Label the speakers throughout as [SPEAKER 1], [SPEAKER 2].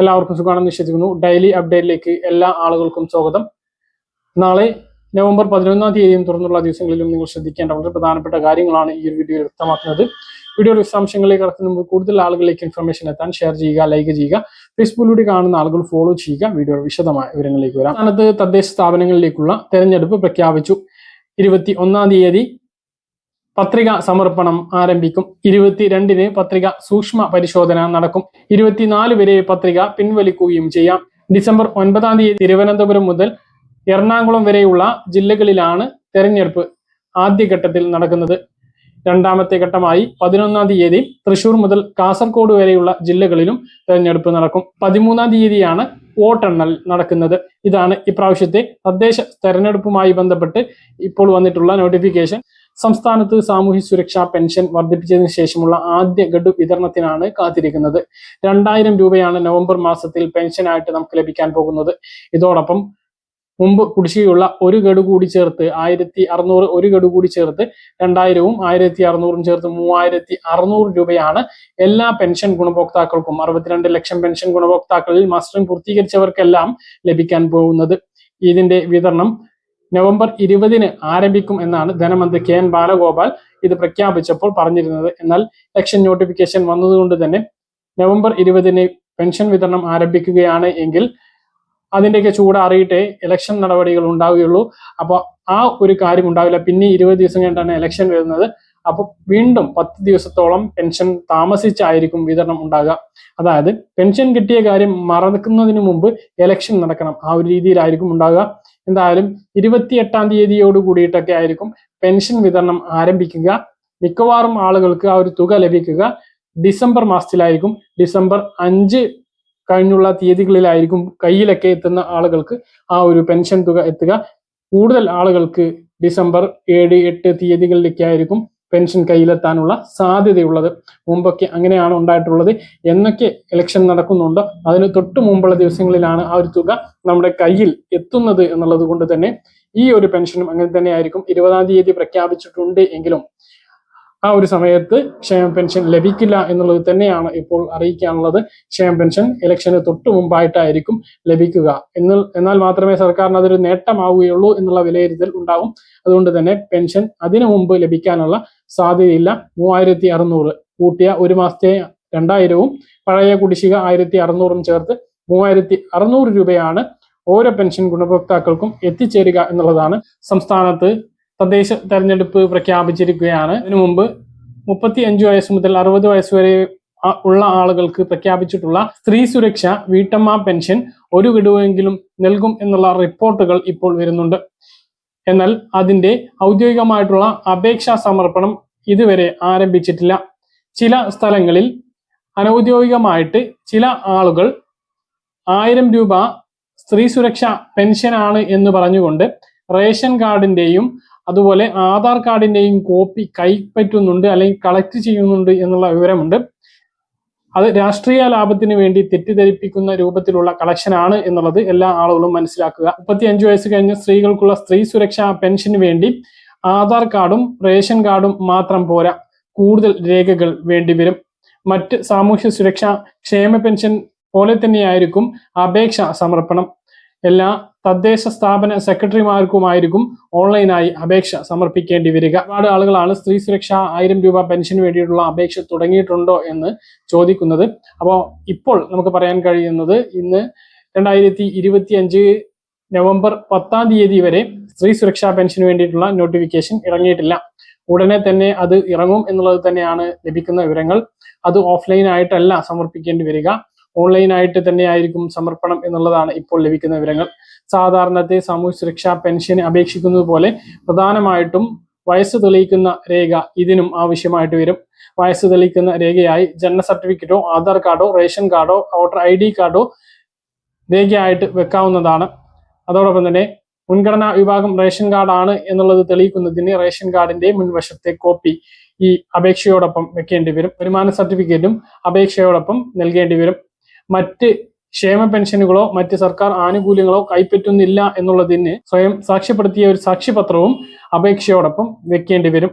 [SPEAKER 1] എല്ലാവർക്കും സുഖമാണെന്ന് വിശ്വസിക്കുന്നു. ഡെയിലി അപ്ഡേറ്റിലേക്ക് എല്ലാ ആളുകൾക്കും സ്വാഗതം. നാളെ നവംബർ പതിനൊന്നാം തീയതിയും തുറന്നുള്ള ദിവസങ്ങളിലും നിങ്ങൾ ശ്രദ്ധിക്കേണ്ട വളരെ പ്രധാനപ്പെട്ട കാര്യങ്ങളാണ് ഈ ഒരു വീഡിയോയിൽ വ്യക്തമാക്കുന്നത്. വീഡിയോ വിശദാംശങ്ങളിലേക്ക് കടക്കുന്ന മുമ്പ് കൂടുതൽ ആളുകളിലേക്ക് ഇൻഫർമേഷൻ എത്താൻ ഷെയർ ചെയ്യുക ലൈക്ക് ചെയ്യുക ഫേസ്ബുക്കിലൂടെ കാണുന്ന ആളുകൾ ഫോളോ ചെയ്യുക വീഡിയോ വിശദമായ വിവരങ്ങളിലേക്ക് വരാം. സ്ഥാനത്ത് തദ്ദേശ സ്ഥാപനങ്ങളിലേക്കുള്ള തെരഞ്ഞെടുപ്പ് പ്രഖ്യാപിച്ചു. ഇരുപത്തി ഒന്നാം തീയതി പത്രിക സമർപ്പണം ആരംഭിക്കും. ഇരുപത്തിരണ്ടിന് പത്രിക സൂക്ഷ്മ പരിശോധന നടക്കും. ഇരുപത്തിനാല് വരെ പത്രിക പിൻവലിക്കുകയും ചെയ്യാം. ഡിസംബർ ഒൻപതാം തീയതി തിരുവനന്തപുരം മുതൽ എറണാകുളം വരെയുള്ള ജില്ലകളിലാണ് തെരഞ്ഞെടുപ്പ് ആദ്യഘട്ടത്തിൽ നടക്കുന്നത്. രണ്ടാമത്തെ ഘട്ടമായി പതിനൊന്നാം തീയതി തൃശൂർ മുതൽ കാസർഗോഡ് വരെയുള്ള ജില്ലകളിലും തെരഞ്ഞെടുപ്പ് നടക്കും. പതിമൂന്നാം തീയതിയാണ് വോട്ടെണ്ണൽ നടക്കുന്നത്. ഇതാണ് ഇപ്രാവശ്യത്തെ തദ്ദേശ തെരഞ്ഞെടുപ്പുമായി ബന്ധപ്പെട്ട് ഇപ്പോൾ വന്നിട്ടുള്ള നോട്ടിഫിക്കേഷൻ സംസ്ഥാനത്ത് സാമൂഹ്യ സുരക്ഷാ പെൻഷൻ വർദ്ധിപ്പിച്ചതിന് ശേഷമുള്ള ആദ്യ ഗഡു വിതരണത്തിനാണ് കാത്തിരിക്കുന്നത്. രണ്ടായിരം രൂപയാണ് നവംബർ മാസത്തിൽ പെൻഷനായിട്ട് നമുക്ക് ലഭിക്കാൻ പോകുന്നത്. ഇതോടൊപ്പം മുമ്പ് കുടിശ്ശികയുള്ള ഒരു ഗഡു കൂടി ചേർത്ത് ആയിരത്തി അറുന്നൂറ് ഒരു ഗഡു കൂടി ചേർത്ത് രണ്ടായിരവും ആയിരത്തി അറുന്നൂറും ചേർത്ത് മൂവായിരത്തി അറുന്നൂറ് രൂപയാണ് എല്ലാ പെൻഷൻ ഗുണഭോക്താക്കൾക്കും. അറുപത്തിരണ്ട് ലക്ഷം പെൻഷൻ ഗുണഭോക്താക്കളിൽ മാസ്റ്ററിംഗ് പൂർത്തീകരിച്ചവർക്കെല്ലാം ലഭിക്കാൻ പോകുന്നത്. ഇതിന്റെ വിതരണം നവംബർ ഇരുപതിന് ആരംഭിക്കും എന്നാണ് ധനമന്ത്രി കെ എൻ ബാലഗോപാൽ ഇത് പ്രഖ്യാപിച്ചപ്പോൾ പറഞ്ഞിരുന്നത്. എന്നാൽ ഇലക്ഷൻ നോട്ടിഫിക്കേഷൻ വന്നതുകൊണ്ട് തന്നെ നവംബർ ഇരുപതിന് പെൻഷൻ വിതരണം ആരംഭിക്കുകയാണ് എങ്കിൽ അതിന്റെയൊക്കെ ചൂട് അറിയിട്ടേ ഇലക്ഷൻ നടപടികൾ ഉണ്ടാവുകയുള്ളൂ. അപ്പോൾ ആ ഒരു കാര്യം ഉണ്ടാവില്ല. പിന്നെ ഇരുപത് ദിവസം കഴിഞ്ഞാണ് ഇലക്ഷൻ വരുന്നത്. അപ്പോൾ വീണ്ടും പത്ത് ദിവസത്തോളം പെൻഷൻ താമസിച്ചായിരിക്കും വിതരണം ഉണ്ടാകുക അതായത് പെൻഷൻ കിട്ടിയ കാര്യം മറക്കുന്നതിന് മുമ്പ് ഇലക്ഷൻ നടക്കണം. ആ ഒരു രീതിയിലായിരിക്കും ഉണ്ടാകുക എന്തായാലും ഇരുപത്തിയെട്ടാം തീയതിയോട് കൂടിയിട്ടൊക്കെ ആയിരിക്കും പെൻഷൻ വിതരണം ആരംഭിക്കുക. മിക്കവാറും ആളുകൾക്ക് ആ ഒരു തുക ലഭിക്കുക. ഡിസംബർ മാസത്തിലായിരിക്കും. ഡിസംബർ അഞ്ച് കഴിഞ്ഞുള്ള തീയതികളിലായിരിക്കും കയ്യിലൊക്കെ എത്തുന്ന ആളുകൾക്ക് ആ ഒരു പെൻഷൻ തുക എത്തുക. കൂടുതൽ ആളുകൾക്ക് ഡിസംബർ ഏഴ് എട്ട് തീയതികളിലൊക്കെ ആയിരിക്കും പെൻഷൻ കയ്യിലെത്താനുള്ള സാധ്യതയുള്ളത്. മുമ്പൊക്കെ അങ്ങനെയാണ് ഉണ്ടായിട്ടുള്ളത്. എന്നൊക്കെ ഇലക്ഷൻ നടക്കുന്നുണ്ടോ. അതിന് തൊട്ട് മുമ്പുള്ള ദിവസങ്ങളിലാണ് ആ ഒരു തുക നമ്മുടെ കയ്യിൽ എത്തുന്നത് എന്നുള്ളത് കൊണ്ട് തന്നെ ഈ ഒരു പെൻഷനും അങ്ങനെ തന്നെ ആയിരിക്കും ഇരുപതാം തീയതി പ്രഖ്യാപിച്ചിട്ടുണ്ട് എങ്കിലും ആ ഒരു സമയത്ത് ക്ഷേമ പെൻഷൻ ലഭിക്കില്ല എന്നുള്ളത് തന്നെയാണ് ഇപ്പോൾ അറിയിക്കാനുള്ളത്. ക്ഷേമ പെൻഷൻ ഇലക്ഷന് തൊട്ട് മുമ്പായിട്ടായിരിക്കും ലഭിക്കുക. എന്ന് എന്നാൽ മാത്രമേ സർക്കാരിന് അതൊരു നേട്ടമാവുകയുള്ളൂ എന്നുള്ള വിലയിരുത്തൽ ഉണ്ടാവും. അതുകൊണ്ട് തന്നെ പെൻഷൻ അതിനു മുമ്പ് ലഭിക്കാനുള്ള സാധ്യതയില്ല. മൂവായിരത്തി അറുന്നൂറ് കൂട്ടിയ ഒരു മാസത്തെ രണ്ടായിരവും പഴയ കുടിശ്ശിക ആയിരത്തി അറുന്നൂറും ചേർത്ത് മൂവായിരത്തി അറുന്നൂറ് രൂപയാണ് ഓരോ പെൻഷൻ ഗുണഭോക്താക്കൾക്കും എത്തിച്ചേരുക എന്നുള്ളതാണ് സംസ്ഥാനത്ത് തദ്ദേശ തെരഞ്ഞെടുപ്പ് പ്രഖ്യാപിച്ചിരിക്കുകയാണ്. ഇതിനു മുമ്പ് മുപ്പത്തി അഞ്ച് വയസ്സ് മുതൽ അറുപത് വയസ്സ് വരെ ഉള്ള ആളുകൾക്ക് പ്രഖ്യാപിച്ചിട്ടുള്ള സ്ത്രീ സുരക്ഷ വീട്ടമ്മ പെൻഷൻ ഒരു ഗഡുവെങ്കിലും നൽകും എന്നുള്ള റിപ്പോർട്ടുകൾ ഇപ്പോൾ വരുന്നുണ്ട്. എന്നാൽ അതിന്റെ ഔദ്യോഗികമായിട്ടുള്ള അപേക്ഷാ സമർപ്പണം ഇതുവരെ ആരംഭിച്ചിട്ടില്ല. ചില സ്ഥലങ്ങളിൽ അനൗദ്യോഗികമായിട്ട് ചില ആളുകൾ ആയിരം രൂപ സ്ത്രീ സുരക്ഷ പെൻഷനാണ് എന്ന് പറഞ്ഞുകൊണ്ട് റേഷൻ കാർഡിന്റെയും അതുപോലെ ആധാർ കാർഡിന്റെയും കോപ്പി കൈപ്പറ്റുന്നുണ്ട് അല്ലെങ്കിൽ കളക്ട് ചെയ്യുന്നുണ്ട് എന്നുള്ള വിവരമുണ്ട്. അത് രാഷ്ട്രീയ ലാഭത്തിന് വേണ്ടി തെറ്റിദ്ധരിപ്പിക്കുന്ന രൂപത്തിലുള്ള കളക്ഷനാണ് എന്നുള്ളത് എല്ലാ ആളുകളും മനസ്സിലാക്കുക. മുപ്പത്തി അഞ്ചു വയസ്സ് കഴിഞ്ഞ സ്ത്രീകൾക്കുള്ള സ്ത്രീ സുരക്ഷാ പെൻഷന് വേണ്ടി ആധാർ കാർഡും റേഷൻ കാർഡും മാത്രം പോരാ. കൂടുതൽ രേഖകൾ വേണ്ടിവരും. മറ്റ് സാമൂഹ്യ സുരക്ഷാ ക്ഷേമ പെൻഷൻ പോലെ തന്നെയായിരിക്കും അപേക്ഷ സമർപ്പണം. എല്ലാ തദ്ദേശ സ്ഥാപന സെക്രട്ടറിമാർക്കുമായിരിക്കും ഓൺലൈനായി അപേക്ഷ സമർപ്പിക്കേണ്ടി വരിക. ഒരുപാട് ആളുകളാണ് സ്ത്രീ സുരക്ഷ ആയിരം രൂപ പെൻഷന് വേണ്ടിയിട്ടുള്ള അപേക്ഷ തുടങ്ങിയിട്ടുണ്ടോ എന്ന് ചോദിക്കുന്നത്. അപ്പോൾ ഇപ്പോൾ നമുക്ക് പറയാൻ കഴിയുന്നത് ഇന്ന് രണ്ടായിരത്തി ഇരുപത്തി അഞ്ച് നവംബർ പത്താം തീയതി വരെ സ്ത്രീ സുരക്ഷാ പെൻഷന് വേണ്ടിയിട്ടുള്ള നോട്ടിഫിക്കേഷൻ ഇറങ്ങിയിട്ടില്ല. ഉടനെ തന്നെ അത് ഇറങ്ങും എന്നുള്ളത് തന്നെയാണ് ലഭിക്കുന്ന വിവരങ്ങൾ. അത് ഓഫ്ലൈൻ ആയിട്ടല്ല സമർപ്പിക്കേണ്ടി വരിക. ഓൺലൈനായിട്ട് തന്നെയായിരിക്കും സമർപ്പണം എന്നുള്ളതാണ് ഇപ്പോൾ ലഭിക്കുന്ന വിവരങ്ങൾ. സാധാരണത്തെ സാമൂഹ്യ സുരക്ഷാ പെൻഷന് അപേക്ഷിക്കുന്നത് പോലെ പ്രധാനമായിട്ടും വയസ്സ് തെളിയിക്കുന്ന രേഖ ഇതിനും ആവശ്യമായിട്ട് വരും. വയസ്സ് തെളിയിക്കുന്ന രേഖയായി ജനന സർട്ടിഫിക്കറ്റോ ആധാർ കാർഡോ റേഷൻ കാർഡോ വോട്ടർ ഐ ഡി കാർഡോ രേഖയായിട്ട് വെക്കാവുന്നതാണ്. അതോടൊപ്പം തന്നെ മുൻഗണനാ വിഭാഗം റേഷൻ കാർഡാണ് എന്നുള്ളത് തെളിയിക്കുന്നതിന് റേഷൻ കാർഡിന്റെ മുൻവശത്തെ കോപ്പി ഈ അപേക്ഷയോടൊപ്പം വെക്കേണ്ടി വരും. വരുമാന സർട്ടിഫിക്കറ്റും അപേക്ഷയോടൊപ്പം നൽകേണ്ടി വരും. മറ്റ് ക്ഷേമ പെൻഷനുകളോ മറ്റ് സർക്കാർ ആനുകൂല്യങ്ങളോ കൈപ്പറ്റുന്നില്ല എന്നുള്ളതിന് സ്വയം സാക്ഷ്യപ്പെടുത്തിയ ഒരു സാക്ഷ്യപത്രവും അപേക്ഷയോടൊപ്പം വെക്കേണ്ടി വരും.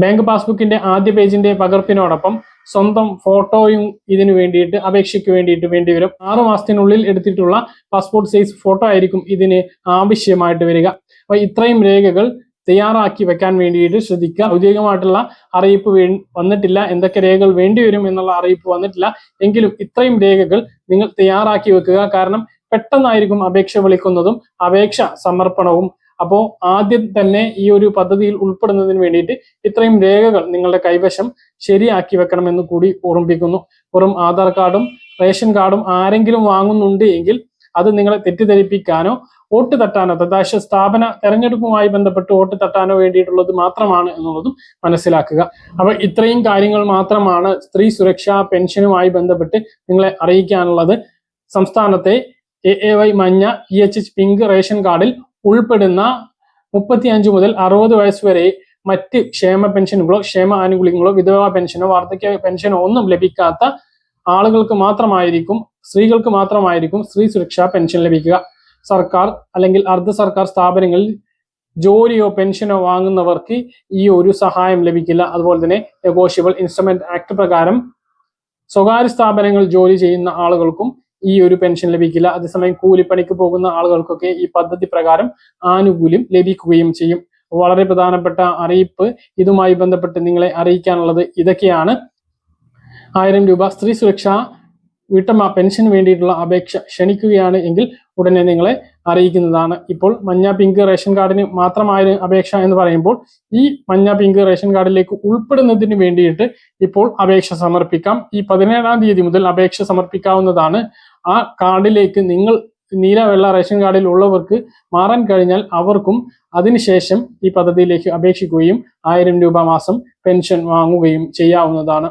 [SPEAKER 1] ബാങ്ക് പാസ്ബുക്കിന്റെ ആദ്യ പേജിന്റെ പകർപ്പിനോടൊപ്പം സ്വന്തം ഫോട്ടോയും ഇതിനു വേണ്ടിയിട്ട് അപേക്ഷയ്ക്ക് വേണ്ടിയിട്ട് വേണ്ടി വരും. ആറു മാസത്തിനുള്ളിൽ എടുത്തിട്ടുള്ള പാസ്പോർട്ട് സൈസ് ഫോട്ടോ ആയിരിക്കും ഇതിന് ആവശ്യമായിട്ട് വരിക. അപ്പൊ ഇത്രയും രേഖകൾ തയ്യാറാക്കി വെക്കാൻ വേണ്ടിയിട്ട് ശ്രദ്ധിക്കുക. ഔദ്യോഗികമായിട്ടുള്ള അറിയിപ്പ് വന്നിട്ടില്ല. എന്തൊക്കെ രേഖകൾ വേണ്ടിവരും എന്നുള്ള അറിയിപ്പ് വന്നിട്ടില്ല. എങ്കിലും ഇത്രയും രേഖകൾ നിങ്ങൾ തയ്യാറാക്കി വെക്കുക. കാരണം പെട്ടെന്നായിരിക്കും അപേക്ഷ വിളിക്കുന്നതും അപേക്ഷ സമർപ്പണവും. അപ്പോൾ ആദ്യം തന്നെ ഈ ഒരു പദ്ധതിയിൽ ഉൾപ്പെടുന്നതിന് വേണ്ടിയിട്ട് ഇത്രയും രേഖകൾ നിങ്ങളുടെ കൈവശം ശരിയാക്കി വെക്കണമെന്ന് കൂടി ഓർമ്മിപ്പിക്കുന്നു. വെറും ആധാർ കാർഡും റേഷൻ കാർഡും ആരെങ്കിലും വാങ്ങുന്നുണ്ട് എങ്കിൽ അത് നിങ്ങളെ തെറ്റിദ്ധരിപ്പിക്കാനോ വോട്ട് തട്ടാനോ തദ്ദേശ സ്ഥാപന തെരഞ്ഞെടുപ്പുമായി ബന്ധപ്പെട്ട് വോട്ട് തട്ടാനോ വേണ്ടിയിട്ടുള്ളത് മാത്രമാണ് എന്നുള്ളതും മനസ്സിലാക്കുക. അപ്പൊ ഇത്രയും കാര്യങ്ങൾ മാത്രമാണ് സ്ത്രീ സുരക്ഷാ പെൻഷനുമായി ബന്ധപ്പെട്ട് നിങ്ങളെ അറിയിക്കാനുള്ളത്. സംസ്ഥാനത്തെ എ എ വൈ മഞ്ഞ E H H pink ration കാർഡിൽ ഉൾപ്പെടുന്ന മുപ്പത്തി അഞ്ച് മുതൽ അറുപത് വയസ്സ് വരെ മറ്റ് ക്ഷേമ പെൻഷനുകളോ ക്ഷേമ ആനുകൂല്യങ്ങളോ വിധവാ പെൻഷനോ വാർദ്ധക്യ പെൻഷനോ ഒന്നും ലഭിക്കാത്ത ആളുകൾക്ക് മാത്രമായിരിക്കും സ്ത്രീകൾക്ക് മാത്രമായിരിക്കും സ്ത്രീ സുരക്ഷാ പെൻഷൻ ലഭിക്കുക. സർക്കാർ അല്ലെങ്കിൽ അർദ്ധ സർക്കാർ സ്ഥാപനങ്ങളിൽ ജോലിയോ പെൻഷനോ വാങ്ങുന്നവർക്ക് ഈ ഒരു സഹായം ലഭിക്കില്ല. അതുപോലെ തന്നെ നെഗോഷ്യബിൾ ഇൻസ്ട്രുമെന്റ് ആക്ട് പ്രകാരം സ്വകാര്യ സ്ഥാപനങ്ങൾ ജോലി ചെയ്യുന്ന ആളുകൾക്കും ഈ ഒരു പെൻഷൻ ലഭിക്കില്ല. അതേസമയം കൂലിപ്പണിക്ക് പോകുന്ന ആളുകൾക്കൊക്കെ ഈ പദ്ധതി പ്രകാരം ആനുകൂല്യം ലഭിക്കുകയും ചെയ്യും. വളരെ പ്രധാനപ്പെട്ട അറിയിപ്പ് ഇതുമായി ബന്ധപ്പെട്ട് നിങ്ങളെ അറിയിക്കാനുള്ളത് ഇതൊക്കെയാണ്. ആയിരം രൂപ സ്ത്രീ സുരക്ഷാ വീട്ടമ്മ പെൻഷന് വേണ്ടിയിട്ടുള്ള അപേക്ഷ ക്ഷണിക്കുകയാണ് എങ്കിൽ ഉടനെ നിങ്ങളെ അറിയിക്കുന്നതാണ്. ഇപ്പോൾ മഞ്ഞ പിങ്ക് റേഷൻ കാർഡിന് മാത്രമായ അപേക്ഷ എന്ന് പറയുമ്പോൾ ഈ മഞ്ഞ പിങ്ക് റേഷൻ കാർഡിലേക്ക് ഉൾപ്പെടുന്നതിന് വേണ്ടിയിട്ട് ഇപ്പോൾ അപേക്ഷ സമർപ്പിക്കാം. ഈ പതിനേഴാം തീയതി മുതൽ അപേക്ഷ സമർപ്പിക്കാവുന്നതാണ്. ആ കാർഡിലേക്ക് നിങ്ങൾ നീല വെള്ള റേഷൻ കാർഡിൽ ഉള്ളവർക്ക് മാറാൻ കഴിഞ്ഞാൽ അവർക്കും അതിനുശേഷം ഈ പദ്ധതിയിലേക്ക് അപേക്ഷിക്കുകയും ആയിരം രൂപ മാസം പെൻഷൻ വാങ്ങുകയും ചെയ്യാവുന്നതാണ്.